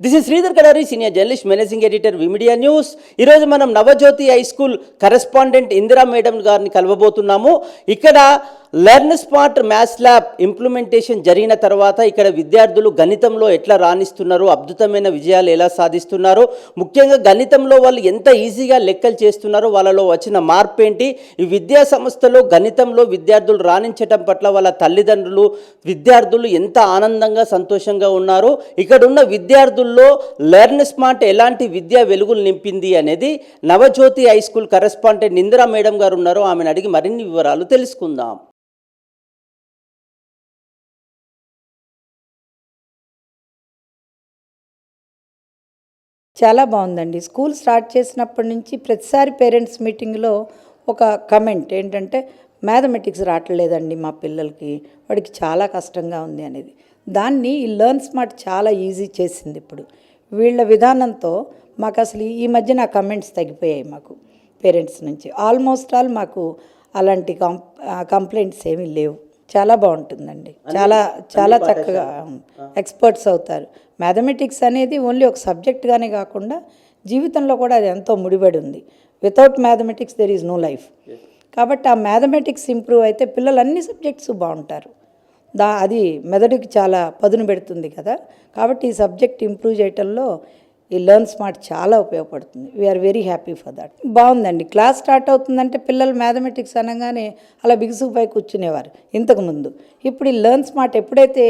This is Sridhar Kadari senior journalist managing editor V media news ఈరోజు మనం Navajyothi high school correspondent Indira madam గారిని కలవబోతున్నాము. ఇక్కడ learn smart maths lab implementation జరిగిన తర్వాత ఇక్కడ విద్యార్థులు గణితంలో ఎట్లా రాణిస్తున్నారు అద్భుతమైన విజయాలు ఎలా సాధిస్తున్నారో ముఖ్యంగా గణితంలో వాళ్ళు ఎంత ఈజీగా లెక్కలు చేస్తున్నారో వాళ్ళలో వచ్చిన మార్పు ఏంటి ఈ విద్యా సంస్థలో గణితంలో విద్యార్థులు రాణించటం పట్ల వాళ్ళ తల్లిదండ్రులు విద్యార్థులు ఎంత ఆనందంగా సంతోషంగా ఉన్నారు ఇక్కడ ఉన్న విద్యార్థుల్లో లెర్న్ స్మార్ట్ ఎలాంటి విద్యా వెలుగులు నింపింది అనేది Navajyothi high school correspondent Indira madam గారు ఉన్నారో ఆమెను అడిగి మరిన్ని వివరాలు తెలుసుకుందాం. చాలా బాగుందండి. స్కూల్ స్టార్ట్ చేసినప్పటి నుంచి ప్రతిసారి పేరెంట్స్ మీటింగ్లో ఒక కమెంట్ ఏంటంటే మ్యాథమెటిక్స్ రావట్లేదండి మా పిల్లలకి వాడికి చాలా కష్టంగా ఉంది అనేది. దాన్ని ఈ లెర్న్ స్మార్ట్ చాలా ఈజీ చేసింది ఇప్పుడు. వీళ్ళ విధానంతో మాకు అసలు ఈ మధ్యన నా కమెంట్స్ తగ్గిపోయాయి మాకు పేరెంట్స్ నుంచి. ఆల్మోస్ట్ ఆల్ మాకు అలాంటి కం కంప్లైంట్స్ ఏమీ లేవు. చాలా బాగుంటుందండి. చాలా చాలా చక్కగా ఎక్స్పర్ట్స్ అవుతారు. మ్యాథమెటిక్స్ అనేది ఓన్లీ ఒక సబ్జెక్ట్గానే కాకుండా జీవితంలో కూడా అది ఎంతో ముడిపడి ఉంది. Without mathematics there is no life కాబట్టి ఆ మ్యాథమెటిక్స్ ఇంప్రూవ్ అయితే పిల్లలు అన్ని సబ్జెక్ట్స్ బాగుంటారు. దా అది మెదడుకి చాలా పదును పెడుతుంది కదా. కాబట్టి ఈ సబ్జెక్ట్ ఇంప్రూవ్ చేయటంలో ఈ లెర్న్ స్మార్ట్ చాలా ఉపయోగపడుతుంది. We are very happy for that బాగుందండి. క్లాస్ స్టార్ట్ అవుతుందంటే పిల్లలు మ్యాథమెటిక్స్ అనగానే అలా బిగుసుకుపోయి కూర్చునేవారు ఇంతకుముందు ఇప్పుడు ఈ లెర్న్ స్మార్ట్ ఎప్పుడైతే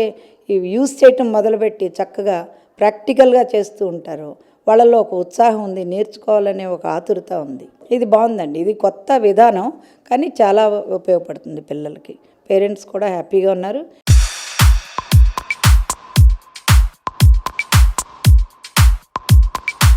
ఈ యూస్ చేయటం మొదలుపెట్టి చక్కగా ప్రాక్టికల్గా చేస్తూ ఉంటారో వాళ్ళలో ఒక ఉత్సాహం ఉంది నేర్చుకోవాలనే ఒక ఆతురత ఉంది. ఇది బాగుందండి. ఇది కొత్త విధానం కానీ చాలా ఉపయోగపడుతుంది పిల్లలకి. పేరెంట్స్ కూడా హ్యాపీగా ఉన్నారు.